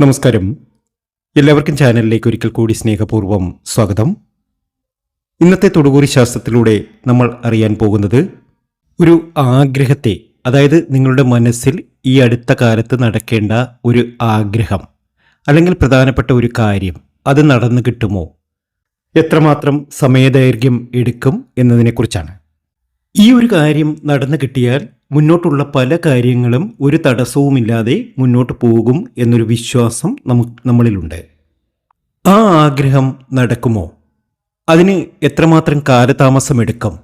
നമസ്കാരം. എല്ലാവർക്കും ചാനലിലേക്ക് ഒരിക്കൽ കൂടി സ്നേഹപൂർവം സ്വാഗതം. ഇന്നത്തെ തൊടുകൂറി ശാസ്ത്രത്തിലൂടെ നമ്മൾ അറിയാൻ പോകുന്നത് ഒരു ആഗ്രഹത്തെ അതായത് നിങ്ങളുടെ മനസ്സിൽ ഈ അടുത്ത കാലത്ത് നടക്കേണ്ട ഒരു ആഗ്രഹം അല്ലെങ്കിൽ പ്രധാനപ്പെട്ട ഒരു കാര്യം അത് നടന്നു കിട്ടുമോ? എത്രമാത്രം സമയദൈർഘ്യം എടുക്കും എന്നതിനെക്കുറിച്ചാണ്. ഈ ഒരു കാര്യം നടന്നു കിട്ടിയാൽ മുന്നോട്ടുള്ള പല കാര്യങ്ങളും ഒരു തടസ്സവുമില്ലാതെ മുന്നോട്ട് പോകും എന്നൊരു വിശ്വാസം നമുക്ക് നമ്മളിലുണ്ട്. ആ ആഗ്രഹം നടക്കുമോ? അതിന് എത്രമാത്രം കാലതാമസമെടുക്കും?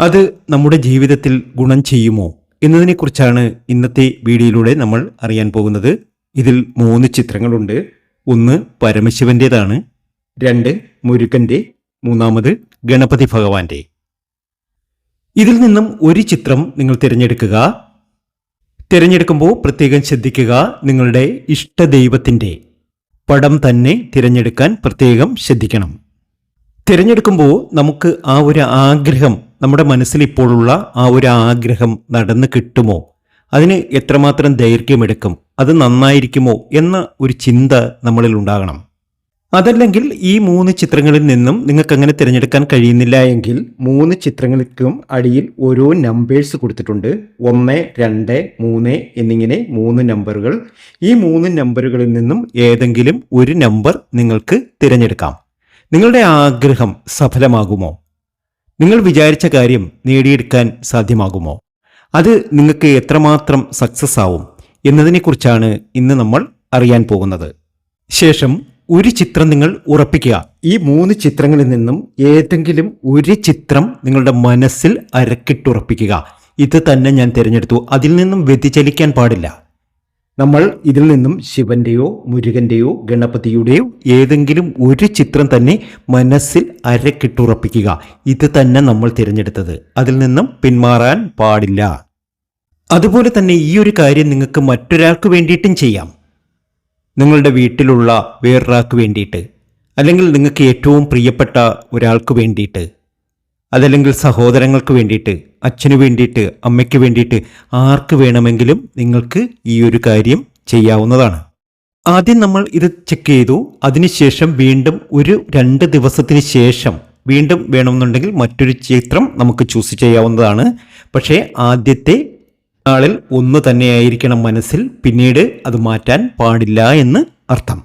അത് നമ്മുടെ ജീവിതത്തിൽ ഗുണം ചെയ്യുമോ? എന്നതിനെക്കുറിച്ചാണ് ഇന്നത്തെ വീഡിയോയിലൂടെ നമ്മൾ അറിയാൻ പോകുന്നത്. ഇതിൽ മൂന്ന് ചിത്രങ്ങളുണ്ട്. ഒന്ന് പരമശിവന്റേതാണ്. രണ്ട് മുരുകന്റെ. മൂന്നാമത് ഗണപതി ഭഗവാന്റെ ഇതിൽ നിന്നും ഒരു ചിത്രം നിങ്ങൾ തിരഞ്ഞെടുക്കുക. തിരഞ്ഞെടുക്കുമ്പോൾ പ്രത്യേകം ശ്രദ്ധിക്കുക നിങ്ങളുടെ ഇഷ്ടദൈവത്തിന്റെ പടം തന്നെ തിരഞ്ഞെടുക്കാൻ പ്രത്യേകം ശ്രദ്ധിക്കണം. തിരഞ്ഞെടുക്കുമ്പോൾ നമുക്ക് ആ ഒരു ആഗ്രഹം നമ്മുടെ മനസ്സിൽ ഇപ്പോഴുള്ള ആ ഒരു ആഗ്രഹം നടന്നു കിട്ടുമോ? അതിന് എത്രമാത്രം ദൈർഘ്യമെടുക്കും? അത് നന്നായിരിക്കുമോ? എന്ന ഒരു ചിന്ത നമ്മളിൽ ഉണ്ടാകണം. അതല്ലെങ്കിൽ ഈ മൂന്ന് ചിത്രങ്ങളിൽ നിന്നും നിങ്ങൾക്ക് അങ്ങനെ തിരഞ്ഞെടുക്കാൻ കഴിയുന്നില്ല എങ്കിൽ മൂന്ന് ചിത്രങ്ങൾക്കും അടിയിൽ ഓരോ നമ്പേഴ്സ് കൊടുത്തിട്ടുണ്ട്. ഒന്ന് രണ്ട് മൂന്ന് എന്നിങ്ങനെ മൂന്ന് നമ്പറുകൾ ഈ മൂന്ന് നമ്പറുകളിൽ നിന്നും ഏതെങ്കിലും ഒരു നമ്പർ നിങ്ങൾക്ക് തിരഞ്ഞെടുക്കാം. നിങ്ങളുടെ ആഗ്രഹം സഫലമാകുമോ? നിങ്ങൾ വിചാരിച്ച കാര്യം നേടിയെടുക്കാൻ സാധ്യമാകുമോ? അത് നിങ്ങൾക്ക് എത്രമാത്രം സക്സസ് ആവും എന്നതിനെക്കുറിച്ചാണ് ഇന്ന് നമ്മൾ അറിയാൻ പോകുന്നത്. ശേഷം ഒരു ചിത്രം നിങ്ങൾ ഉറപ്പിക്കുക. ഈ മൂന്ന് ചിത്രങ്ങളിൽ നിന്നും ഏതെങ്കിലും ഒരു ചിത്രം നിങ്ങളുടെ മനസ്സിൽ അരക്കിട്ടുറപ്പിക്കുക. ഇത് തന്നെ ഞാൻ തിരഞ്ഞെടുത്തു. അതിൽ നിന്നും വ്യതിചലിക്കാൻ പാടില്ല. നമ്മൾ ഇതിൽ നിന്നും ശിവന്റെയോ മുരുകന്റെയോ ഗണപതിയുടെയോ ഏതെങ്കിലും ഒരു ചിത്രം തന്നെ മനസ്സിൽ അരക്കിട്ടുറപ്പിക്കുക. ഇത് തന്നെ നമ്മൾ തിരഞ്ഞെടുത്തത്. അതിൽ നിന്നും പിന്മാറാൻ പാടില്ല. അതുപോലെ തന്നെ ഈ ഒരു കാര്യം നിങ്ങൾക്ക് മറ്റൊരാൾക്ക് വേണ്ടിയിട്ടും ചെയ്യാം. നിങ്ങളുടെ വീട്ടിലുള്ള വേറൊരാൾക്ക് വേണ്ടിയിട്ട് അല്ലെങ്കിൽ നിങ്ങൾക്ക് ഏറ്റവും പ്രിയപ്പെട്ട ഒരാൾക്ക് വേണ്ടിയിട്ട് അതല്ലെങ്കിൽ സഹോദരങ്ങൾക്ക് വേണ്ടിയിട്ട് അച്ഛന് വേണ്ടിയിട്ട് അമ്മയ്ക്ക് വേണ്ടിയിട്ട് ആർക്ക് വേണമെങ്കിലും നിങ്ങൾക്ക് ഈ ഒരു കാര്യം ചെയ്യാവുന്നതാണ്. ആദ്യം നമ്മൾ ഇത് ചെക്ക് ചെയ്തു. അതിനുശേഷം വീണ്ടും ഒരു രണ്ട് ദിവസത്തിന് ശേഷം വീണ്ടും വേണമെന്നുണ്ടെങ്കിൽ മറ്റൊരു ചിത്രം നമുക്ക് ചൂസ് ചെയ്യാവുന്നതാണ്. പക്ഷേ ആദ്യത്തെ നാളിൽ ഒന്ന് തന്നെയായിരിക്കണം മനസ്സിൽ. പിന്നീട് അത് മാറ്റാൻ പാടില്ല എന്ന് അർത്ഥം.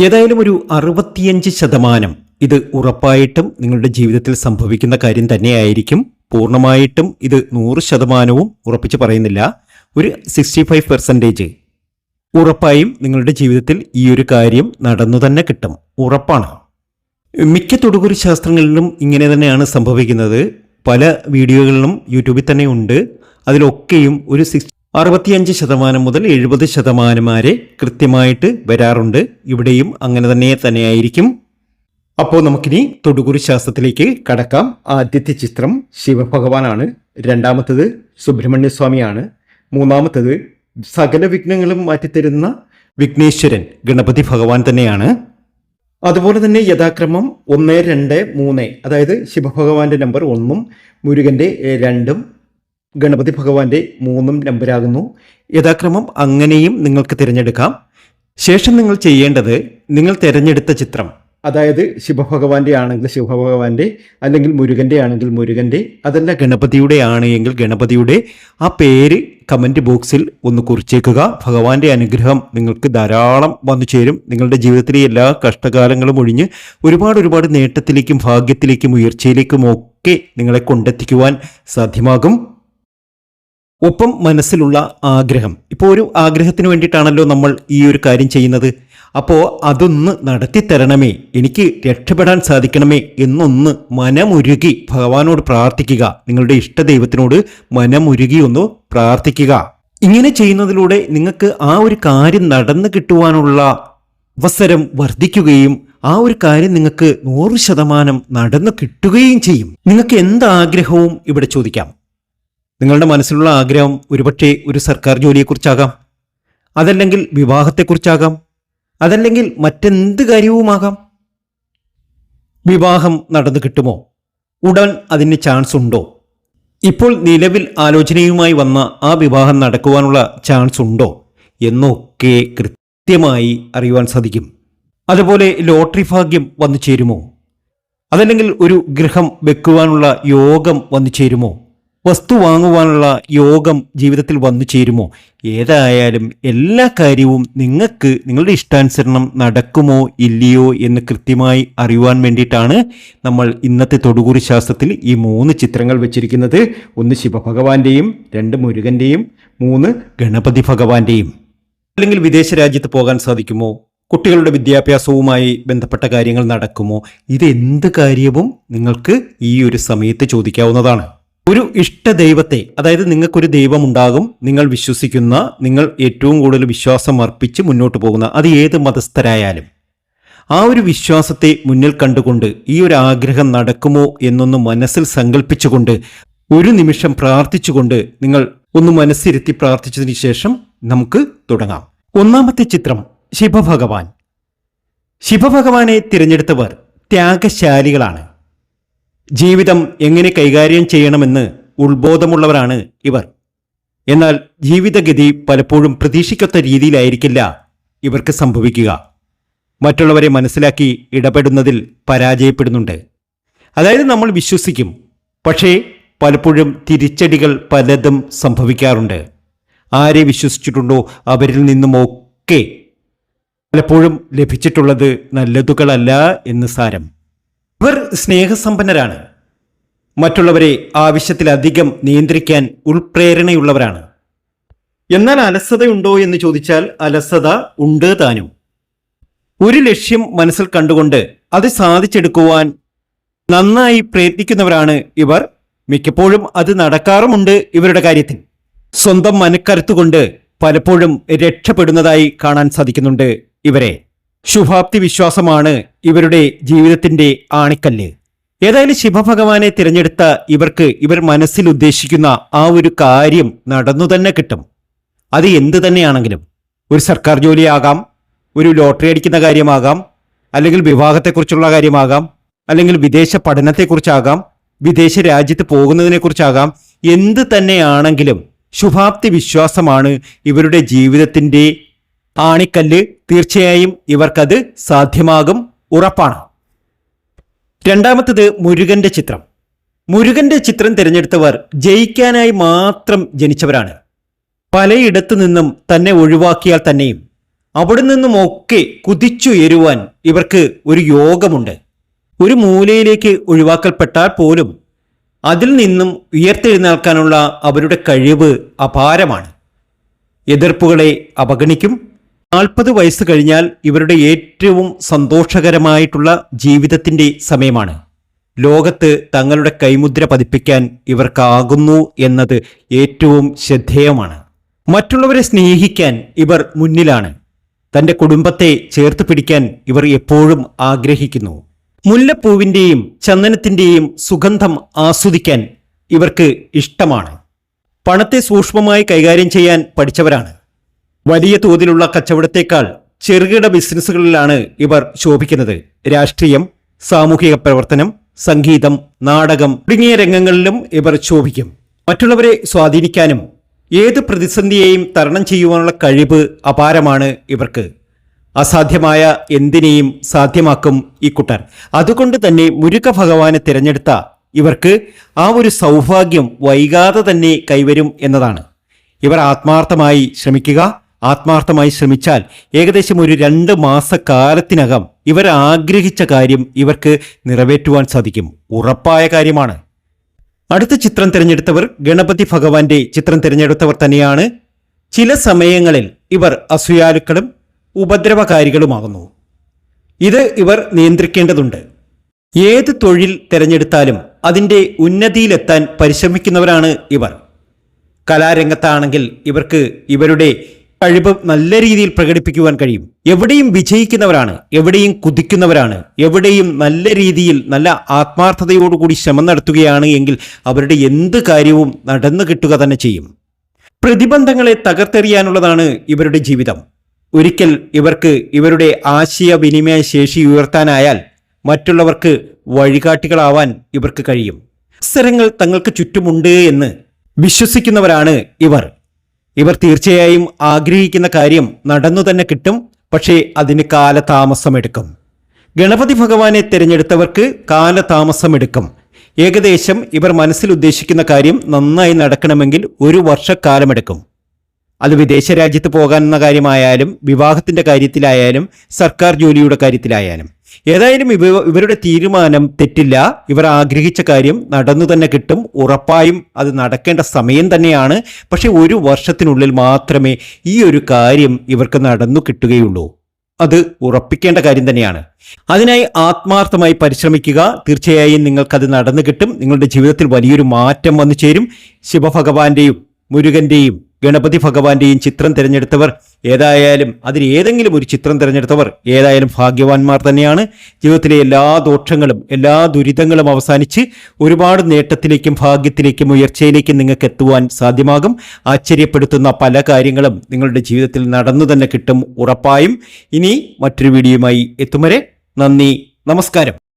ഏതായാലും ഒരു അറുപത്തിയഞ്ച് ശതമാനം ഇത് ഉറപ്പായിട്ടും നിങ്ങളുടെ ജീവിതത്തിൽ സംഭവിക്കുന്ന കാര്യം തന്നെയായിരിക്കും. പൂർണമായിട്ടും ഇത് നൂറ് ശതമാനവും ഉറപ്പിച്ച് പറയുന്നില്ല. ഒരു സിക്സ്റ്റി ഫൈവ് പെർസെന്റേജ് ഉറപ്പായും നിങ്ങളുടെ ജീവിതത്തിൽ ഈ ഒരു കാര്യം നടന്നു തന്നെ കിട്ടും. ഉറപ്പാണ്. മിക്ക തൊടുകുറി ശാസ്ത്രങ്ങളിലും ഇങ്ങനെ തന്നെയാണ് സംഭവിക്കുന്നത്. പല വീഡിയോകളിലും യൂട്യൂബിൽ തന്നെ ഉണ്ട്. അതിലൊക്കെയും ഒരു സിക്സ് അറുപത്തിയഞ്ച് ശതമാനം മുതൽ എഴുപത് ശതമാനം വരെ കൃത്യമായിട്ട് വരാറുണ്ട്. ഇവിടെയും അങ്ങനെ തന്നെ തന്നെയായിരിക്കും. അപ്പോൾ നമുക്കിനി തൊടുകുറി ശാസ്ത്രത്തിലേക്ക് കടക്കാം. ആദ്യത്തെ ചിത്രം ശിവഭഗവാനാണ്. രണ്ടാമത്തത് സുബ്രഹ്മണ്യസ്വാമിയാണ്. മൂന്നാമത്തത് സകല വിഘ്നങ്ങളും മാറ്റിത്തരുന്ന വിഘ്നേശ്വരൻ ഗണപതി ഭഗവാൻ തന്നെയാണ്. അതുപോലെ തന്നെ യഥാക്രമം ഒന്ന് രണ്ട് മൂന്ന് അതായത് ശിവഭഗവാന്റെ നമ്പർ ഒന്നും മുരുകന്റെ രണ്ടും ഗണപതി ഭഗവാന്റെ മൂന്നും നമ്പരാകുന്നു. യഥാക്രമം അങ്ങനെയും നിങ്ങൾക്ക് തിരഞ്ഞെടുക്കാം. ശേഷം നിങ്ങൾ ചെയ്യേണ്ടത് നിങ്ങൾ തിരഞ്ഞെടുത്ത ചിത്രം. അതായത് ശിവഭഗവാന്റെ ആണെങ്കിൽ ശിവഭഗവാന്റെ അല്ലെങ്കിൽ മുരുകന്റെ ആണെങ്കിൽ മുരുകന്റെ അതല്ല ഗണപതിയുടെ ആണെങ്കിൽ ഗണപതിയുടെ. ആ പേര് കമന്റ് ബോക്സിൽ ഒന്ന് കുറിച്ചേക്കുക. ഭഗവാന്റെ അനുഗ്രഹം നിങ്ങൾക്ക് ധാരാളം വന്നു ചേരും. നിങ്ങളുടെ ജീവിതത്തിലെ എല്ലാ കഷ്ടകാലങ്ങളും ഒഴിഞ്ഞ് ഒരുപാട് ഒരുപാട് നേട്ടത്തിലേക്കും ഭാഗ്യത്തിലേക്കും ഉയർച്ചയിലേക്കും ഒക്കെ നിങ്ങളെ കൊണ്ടെത്തിക്കുവാൻ സാധ്യമാകും. ഒപ്പം മനസ്സിലുള്ള ആഗ്രഹം. ഇപ്പോൾ ഒരു ആഗ്രഹത്തിന് വേണ്ടിയിട്ടാണല്ലോ നമ്മൾ ഈ ഒരു കാര്യം ചെയ്യുന്നത്. അപ്പോൾ അതൊന്ന് നടത്തി തരണമേ. എനിക്ക് രക്ഷപ്പെടാൻ സാധിക്കണമേ എന്നൊന്ന് മനമുരുകി ഭഗവാനോട് പ്രാർത്ഥിക്കുക. നിങ്ങളുടെ ഇഷ്ടദൈവത്തിനോട് മനമുരുകി ഒന്ന് പ്രാർത്ഥിക്കുക. ഇങ്ങനെ ചെയ്യുന്നതിലൂടെ നിങ്ങൾക്ക് ആ ഒരു കാര്യം നടന്നു കിട്ടുവാനുള്ള അവസരം വർദ്ധിക്കുകയും ആ ഒരു കാര്യം നിങ്ങൾക്ക് നൂറ് ശതമാനം നടന്നു കിട്ടുകയും ചെയ്യും. നിങ്ങൾക്ക് എന്ത് ആഗ്രഹവും ഇവിടെ ചോദിക്കാം. നിങ്ങളുടെ മനസ്സിലുള്ള ആഗ്രഹം ഒരുപക്ഷെ ഒരു സർക്കാർ ജോലിയെക്കുറിച്ചാകാം. അതല്ലെങ്കിൽ വിവാഹത്തെക്കുറിച്ചാകാം. അതല്ലെങ്കിൽ മറ്റെന്ത് കാര്യവുമാകാം. വിവാഹം നടന്നു കിട്ടുമോ? ഉടൻ അതിന് ചാൻസ് ഉണ്ടോ? ഇപ്പോൾ നിലവിൽ ആലോചനയുമായി വന്ന ആ വിവാഹം നടക്കുവാനുള്ള ചാൻസ് ഉണ്ടോ? എന്നൊക്കെ കൃത്യ കൃത്യമായി അറിയുവാൻ സാധിക്കും. അതുപോലെ ലോട്ടറി ഭാഗ്യം വന്നു ചേരുമോ? അതല്ലെങ്കിൽ ഒരു ഗൃഹം വെക്കുവാനുള്ള യോഗം വന്നു ചേരുമോ? വസ്തു വാങ്ങുവാനുള്ള യോഗം ജീവിതത്തിൽ വന്നു ചേരുമോ? ഏതായാലും എല്ലാ കാര്യവും നിങ്ങൾക്ക് നിങ്ങളുടെ ഇഷ്ടാനുസരണം നടക്കുമോ ഇല്ലയോ എന്ന് കൃത്യമായി അറിയുവാൻ വേണ്ടിയിട്ടാണ് നമ്മൾ ഇന്നത്തെ തൊടുകുറി ശാസ്ത്രത്തിൽ ഈ മൂന്ന് ചിത്രങ്ങൾ വെച്ചിരിക്കുന്നത്. ഒന്ന് ശിവഭഗവാന്റെയും രണ്ട് മുരുകന്റെയും മൂന്ന് ഗണപതി ഭഗവാന്റെയും. അല്ലെങ്കിൽ വിദേശ രാജ്യത്ത് പോകാൻ സാധിക്കുമോ? കുട്ടികളുടെ വിദ്യാഭ്യാസവുമായി ബന്ധപ്പെട്ട കാര്യങ്ങൾ നടക്കുമോ? ഇതെന്ത് കാര്യവും നിങ്ങൾക്ക് ഈ ഒരു സമയത്ത് ചോദിക്കാവുന്നതാണ്. ഒരു ഇഷ്ട ദൈവത്തെ അതായത് നിങ്ങൾക്കൊരു ദൈവം ഉണ്ടാകും നിങ്ങൾ വിശ്വസിക്കുന്ന നിങ്ങൾ ഏറ്റവും കൂടുതൽ വിശ്വാസം അർപ്പിച്ച് മുന്നോട്ട് പോകുന്ന അത് ഏത് മതസ്ഥരായാലും. ആ ഒരു വിശ്വാസത്തെ മുന്നിൽ കണ്ടുകൊണ്ട് ഈ ഒരു ആഗ്രഹം നടക്കുമോ എന്നൊന്ന് മനസ്സിൽ സങ്കല്പിച്ചുകൊണ്ട് ഒരു നിമിഷം പ്രാർത്ഥിച്ചുകൊണ്ട് നിങ്ങൾ ഒന്ന് മനസ്സിരുത്തി പ്രാർത്ഥിച്ചതിന് ശേഷം നമുക്ക് തുടങ്ങാം. ഒന്നാമത്തെ ചിത്രം ശിവഭഗവാൻ. ശിവഭഗവാനെ തിരഞ്ഞെടുത്തവർ ത്യാഗശാലികളാണ്. ജീവിതം എങ്ങനെ കൈകാര്യം ചെയ്യണമെന്ന് ഉത്ബോധമുള്ളവരാണ് ഇവർ. എന്നാൽ ജീവിതഗതി പലപ്പോഴും പ്രതീക്ഷിക്കാത്ത രീതിയിലായിരിക്കില്ല ഇവർക്ക് സംഭവിക്കുക. മറ്റുള്ളവരെ മനസ്സിലാക്കി ഇടപെടുന്നതിൽ പരാജയപ്പെടുന്നുണ്ട്. അതായത് നമ്മൾ വിശ്വസിക്കും. പക്ഷേ പലപ്പോഴും തിരിച്ചടികൾ പലതും സംഭവിക്കാറുണ്ട്. ആരെ വിശ്വസിച്ചിട്ടുണ്ടോ അവരിൽ നിന്നുമൊക്കെ പലപ്പോഴും ലഭിച്ചിട്ടുള്ളത് നല്ലതുകളല്ല എന്ന് സാരം. ഇവർ സ്നേഹസമ്പന്നരാണ്. മറ്റുള്ളവരെ ആവശ്യത്തിലധികം നിയന്ത്രിക്കാൻ ഉൾപ്രേരണയുള്ളവരാണ്. എന്നാൽ അലസതയുണ്ടോ എന്ന് ചോദിച്ചാൽ അലസത ഉണ്ട് താനും. ഒരു ലക്ഷ്യം മനസ്സിൽ കണ്ടുകൊണ്ട് അത് സാധിച്ചെടുക്കുവാൻ നന്നായി പ്രയത്നിക്കുന്നവരാണ് ഇവർ. മിക്കപ്പോഴും അത് നടക്കാറുമുണ്ട് ഇവരുടെ കാര്യത്തിൽ. സ്വന്തം മനക്കരുത്തുകൊണ്ട് പലപ്പോഴും രക്ഷപ്പെടുന്നതായി കാണാൻ സാധിക്കുന്നുണ്ട് ഇവരെ. ശുഭാപ്തി വിശ്വാസമാണ് ഇവരുടെ ജീവിതത്തിന്റെ ആണിക്കല്ല്. ഏതായാലും ശിവഭഗവാനെ തിരഞ്ഞെടുത്ത ഇവർക്ക് ഇവർ മനസ്സിൽ ഉദ്ദേശിക്കുന്ന ആ ഒരു കാര്യം നടന്നു തന്നെ കിട്ടും. അത് എന്ത് തന്നെയാണെങ്കിലും. ഒരു സർക്കാർ ജോലിയാകാം ഒരു ലോട്ടറി അടിക്കുന്ന കാര്യമാകാം അല്ലെങ്കിൽ വിവാഹത്തെക്കുറിച്ചുള്ള കാര്യമാകാം അല്ലെങ്കിൽ വിദേശ പഠനത്തെക്കുറിച്ചാകാം വിദേശ രാജ്യത്ത് പോകുന്നതിനെക്കുറിച്ചാകാം എന്ത് തന്നെയാണെങ്കിലും ശുഭാപ്തി വിശ്വാസമാണ് ഇവരുടെ ജീവിതത്തിന്റെ ആണിക്കല്ല് തീർച്ചയായും ഇവർക്കത് സാധ്യമാകും ഉറപ്പാണ്. രണ്ടാമത്തത് മുരുകന്റെ ചിത്രം. മുരുകന്റെ ചിത്രം തിരഞ്ഞെടുത്തവർ ജയിക്കാനായി മാത്രം ജനിച്ചവരാണ്. പലയിടത്തു നിന്നും തന്നെ ഒഴിവാക്കിയാൽ തന്നെയും അവിടെ നിന്നുമൊക്കെ കുതിച്ചുയരുവാൻ ഇവർക്ക് ഒരു യോഗമുണ്ട്. ഒരു മൂലയിലേക്ക് ഒഴിവാക്കൽപ്പെട്ടാൽ പോലും അതിൽ നിന്നും ഉയർത്തെഴുന്നേൽക്കാനുള്ള അവരുടെ കഴിവ് അപാരമാണ്. എതിർപ്പുകളെ അവഗണിക്കും നാൽപ്പത് വയസ്സ് കഴിഞ്ഞാൽ ഇവരുടെ ഏറ്റവും സന്തോഷകരമായിട്ടുള്ള ജീവിതത്തിന്റെ സമയമാണ്. ലോകത്ത് തങ്ങളുടെ കൈമുദ്ര പതിപ്പിക്കാൻ ഇവർക്കാകുന്നു എന്നത് ഏറ്റവും ശ്രദ്ധേയമാണ്. മറ്റുള്ളവരെ സ്നേഹിക്കാൻ ഇവർ മുന്നിലാണ്. തന്റെ കുടുംബത്തെ ചേർത്ത് പിടിക്കാൻ ഇവർ എപ്പോഴും ആഗ്രഹിക്കുന്നു. മുല്ലപ്പൂവിന്റെയും ചന്ദനത്തിന്റെയും സുഗന്ധം ആസ്വദിക്കാൻ ഇവർക്ക് ഇഷ്ടമാണ്. പണത്തെ സൂക്ഷ്മമായി കൈകാര്യം ചെയ്യാൻ പഠിച്ചവരാണ്. വലിയ തോതിലുള്ള കച്ചവടത്തേക്കാൾ ചെറുകിട ബിസിനസ്സുകളിലാണ് ഇവർ ശോഭിക്കുന്നത്. രാഷ്ട്രീയം സാമൂഹിക പ്രവർത്തനം സംഗീതം നാടകം തുടങ്ങിയ രംഗങ്ങളിലും ഇവർ ശോഭിക്കും. മറ്റുള്ളവരെ സ്വാധീനിക്കാനും ഏത് പ്രതിസന്ധിയെയും തരണം ചെയ്യുവാനുള്ള കഴിവ് അപാരമാണ് ഇവർക്ക്. അസാധ്യമായ എന്തിനേയും സാധ്യമാക്കും ഈ കുട്ടർ. അതുകൊണ്ട് തന്നെ മുരുക ഭഗവാനെ തിരഞ്ഞെടുത്ത ഇവർക്ക് ആ ഒരു സൗഭാഗ്യം വൈകാതെ തന്നെ കൈവരും എന്നതാണ്. ഇവർ ആത്മാർത്ഥമായി ശ്രമിക്കുക ആത്മാർത്ഥമായി ശ്രമിച്ചാൽ ഏകദേശം ഒരു രണ്ട് മാസക്കാലത്തിനകം ഇവർ ആഗ്രഹിച്ച കാര്യം ഇവർക്ക് നിറവേറ്റുവാൻ സാധിക്കും. ഉറപ്പായ കാര്യമാണ്. അടുത്ത ചിത്രം തിരഞ്ഞെടുത്തവർ ഗണപതി ഭഗവാന്റെ ചിത്രം തിരഞ്ഞെടുത്തവർ തന്നെയാണ്. ചില സമയങ്ങളിൽ ഇവർ അസൂയാലുക്കളും ഉപദ്രവകാരികളുമാകുന്നു. ഇത് ഇവർ നിയന്ത്രിക്കേണ്ടതുണ്ട്. ഏത് തൊഴിൽ തിരഞ്ഞെടുത്താലും അതിന്റെ ഉന്നതിയിലെത്താൻ പരിശ്രമിക്കുന്നവരാണ് ഇവർ. കലാരംഗത്താണെങ്കിൽ ഇവർക്ക് ഇവരുടെ കഴിവ് നല്ല രീതിയിൽ പ്രകടിപ്പിക്കുവാൻ കഴിയും. എവിടെയും വിജയിക്കുന്നവരാണ് എവിടെയും കുതിക്കുന്നവരാണ് എവിടെയും നല്ല രീതിയിൽ നല്ല ആത്മാർത്ഥതയോടുകൂടി ശ്രമം നടത്തുകയാണ് എങ്കിൽ അവരുടെ എന്ത് കാര്യവും നടന്നു കിട്ടുക തന്നെ ചെയ്യും. പ്രതിബന്ധങ്ങളെ തകർത്തെറിയാനുള്ളതാണ് ഇവരുടെ ജീവിതം. ഒരിക്കൽ ഇവർക്ക് ഇവരുടെ ആശയവിനിമയ ശേഷി ഉയർത്താനായാൽ മറ്റുള്ളവർക്ക് വഴികാട്ടികളാവാൻ ഇവർക്ക് കഴിയും. അവസരങ്ങൾ തങ്ങൾക്ക് ചുറ്റുമുണ്ട് എന്ന് വിശ്വസിക്കുന്നവരാണ് ഇവർ. ഇവർ തീർച്ചയായും ആഗ്രഹിക്കുന്ന കാര്യം നടന്നു തന്നെ കിട്ടും പക്ഷേ അതിന് കാലതാമസമെടുക്കും. ഗണപതി ഭഗവാനെ തിരഞ്ഞെടുത്തവർക്ക് കാലതാമസമെടുക്കും. ഏകദേശം ഇവർ മനസ്സിൽ ഉദ്ദേശിക്കുന്ന കാര്യം നന്നായി നടക്കണമെങ്കിൽ ഒരു വർഷക്കാലമെടുക്കും. അത് വിദേശ രാജ്യത്ത് പോകാനെന്ന കാര്യമായാലും വിവാഹത്തിന്റെ കാര്യത്തിലായാലും സർക്കാർ ജോലിയുടെ കാര്യത്തിലായാലും. ഏതായാലും ഇവ ഇവരുടെ തീരുമാനം തെറ്റില്ല. ഇവർ ആഗ്രഹിച്ച കാര്യം നടന്നു തന്നെ കിട്ടും. ഉറപ്പായും അത് നടക്കേണ്ട സമയം തന്നെയാണ്. പക്ഷെ ഒരു വർഷത്തിനുള്ളിൽ മാത്രമേ ഈ ഒരു കാര്യം ഇവർക്ക് നടന്നു കിട്ടുകയുള്ളൂ. അത് ഉറപ്പിക്കേണ്ട കാര്യം തന്നെയാണ്. അതിനായി ആത്മാർത്ഥമായി പരിശ്രമിക്കുക. തീർച്ചയായും നിങ്ങൾക്കത് നടന്നു കിട്ടും. നിങ്ങളുടെ ജീവിതത്തിൽ വലിയൊരു മാറ്റം വന്നു ചേരും. ശിവഭഗവാന്റെയും മുരുകന്റെയും ഗണപതി ഭഗവാന്റെയും ചിത്രം തിരഞ്ഞെടുത്തവർ ഏതായാലും അതിൽ ഏതെങ്കിലും ഒരു ചിത്രം തിരഞ്ഞെടുത്തവർ ഏതായാലും ഭാഗ്യവാന്മാർ തന്നെയാണ്. ജീവിതത്തിലെ എല്ലാ ദോഷങ്ങളും എല്ലാ ദുരിതങ്ങളും അവസാനിച്ച് ഒരുപാട് നേട്ടത്തിലേക്കും ഭാഗ്യത്തിലേക്കും ഉയർച്ചയിലേക്കും നിങ്ങൾക്ക് എത്തുവാൻ സാധ്യമാകും. ആശ്ചര്യപ്പെടുത്തുന്ന പല കാര്യങ്ങളും നിങ്ങളുടെ ജീവിതത്തിൽ നടന്നു തന്നെ കിട്ടും ഉറപ്പായും. ഇനി മറ്റൊരു വീഡിയോയുമായി എത്തും വരെ നന്ദി നമസ്കാരം.